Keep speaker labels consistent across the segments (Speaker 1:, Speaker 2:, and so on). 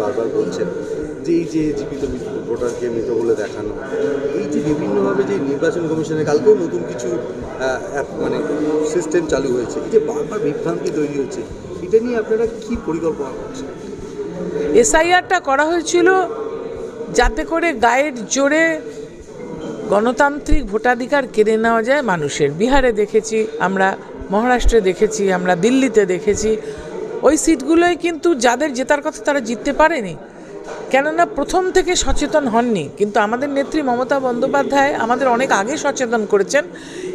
Speaker 1: বারবার বলছেন যে এই যে জীবিত ভোটারকে মৃত বলে দেখানো, এই যে বিভিন্নভাবে যে নির্বাচন কমিশনের কালকেও নতুন কিছু মানে সিস্টেম চালু হয়েছে, এই যে বারবার বিভ্রান্তি তৈরি হয়েছে এটা নিয়ে আপনারা কি পরিকল্পনা করছেন?
Speaker 2: এসআইআরটা করা হয়েছিল যাতে করে গায়ের জোরে গণতান্ত্রিক ভোটাধিকার কেড়ে নেওয়া যায় মানুষের। বিহারে দেখেছি আমরা, মহারাষ্ট্রে দেখেছি আমরা, দিল্লিতে দেখেছি। ওই সিটগুলোই কিন্তু যাদের জেতার কথা তারা জিততে পারেনি। কেননা প্রথম থেকে সচেতন হননি। কিন্তু আমাদের নেত্রী মমতা বন্দ্যোপাধ্যায় আমাদের অনেক আগে সচেতন করেছেন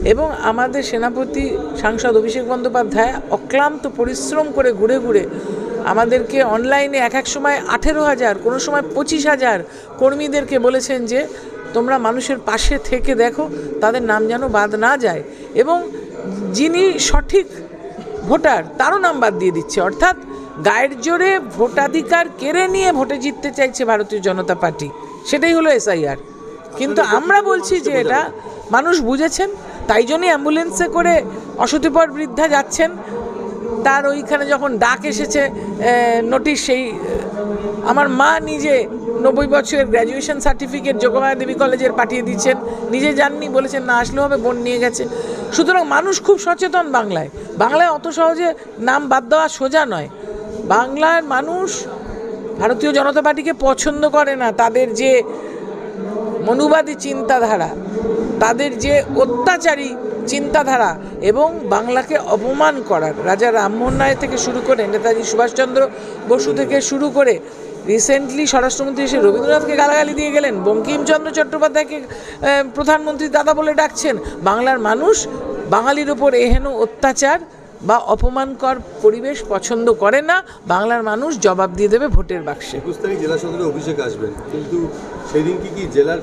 Speaker 2: এবং আমাদের সেনাপতি সাংসদ অভিষেক বন্দ্যোপাধ্যায় অক্লান্ত পরিশ্রম করে ঘুরে ঘুরে আমাদেরকে অনলাইনে এক এক সময় আঠেরো হাজার, কোনো সময় পঁচিশ হাজার কর্মীদেরকে বলেছেন যে, তোমরা মানুষের পাশে থেকে দেখো, তাদের নাম যেন বাদ না যায়। এবং যিনি সঠিক ভোটার তারও নাম্বার বাদ দিয়ে দিচ্ছে। অর্থাৎ গায়ের জোরে ভোটাধিকার কেড়ে নিয়ে ভোটে জিততে চাইছে ভারতীয় জনতা পার্টি। সেটাই হলো এসআইআর। কিন্তু আমরা বলছি যে এটা মানুষ বুঝেছেন তাই জন্যই অ্যাম্বুলেন্সে করে অসতিপর বৃদ্ধা যাচ্ছেন। তার ওইখানে যখন ডাক এসেছে নোটিশ সেই, আমার মা নিজে নব্বই বছরের গ্র্যাজুয়েশন সার্টিফিকেট যোগমায়া দেবী কলেজের পাঠিয়ে দিচ্ছেন। নিজে যাননি বলেছেন, না আসলে হবে, বোন নিয়ে গেছে। সুতরাং মানুষ খুব সচেতন বাংলায়। বাংলায় অত সহজে নাম বাদ দেওয়া সোজা নয়। বাংলার মানুষ ভারতীয় জনতা পার্টিকে পছন্দ করে না। তাদের যে মনুবাদী চিন্তাধারা, তাদের যে অত্যাচারী চিন্তাধারা এবং বাংলাকে অপমান করার, রাজা রামমোহন রায় থেকে শুরু করে নেতাজি সুভাষচন্দ্র বসু থেকে শুরু করে রিসেন্টলি স্বরাষ্ট্রমন্ত্রী এসে রবীন্দ্রনাথকে গালাগালি দিয়ে গেলেন, বঙ্কিমচন্দ্র চট্টোপাধ্যায়কে প্রধানমন্ত্রী দাদা বলে ডাকছেন, বাংলার মানুষ বাঙালির ওপর এহেন অত্যাচার বা অপমানকর পরিবেশ পছন্দ করে না, বাংলার মানুষ জবাব দিয়ে দেবে ভোটের বাক্সে।
Speaker 1: জেলা সদরে অভিষেক আসবেন, কিন্তু সেদিন কি কি জেলার